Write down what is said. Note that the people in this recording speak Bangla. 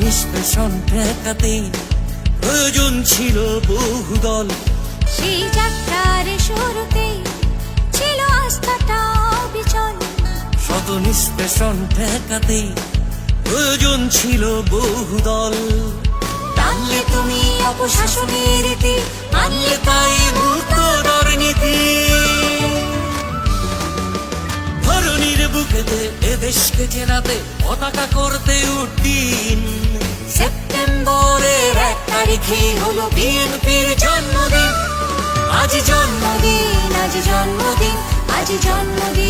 নিষ্পেষণ ঠেকাতে প্রয়োজন ছিল বহুদল। সেই যাত্রার শুরুতে ছিল আস্থাটা বিচল। শত নিষ্পেষণ ঠেকাতে প্রয়োজন ছিল বহুদল। টানলে তুমি অপশাসনের রীতি আনলে তাই মুক্ত নীতি। ধরনীর বুকেতে এ দেশকে চেনাতে পতাকা তারিখে হলো বিএনপির জন্মদিন। আজ জন্মদিন আজ জন্মদিন আজ জন্মদিন।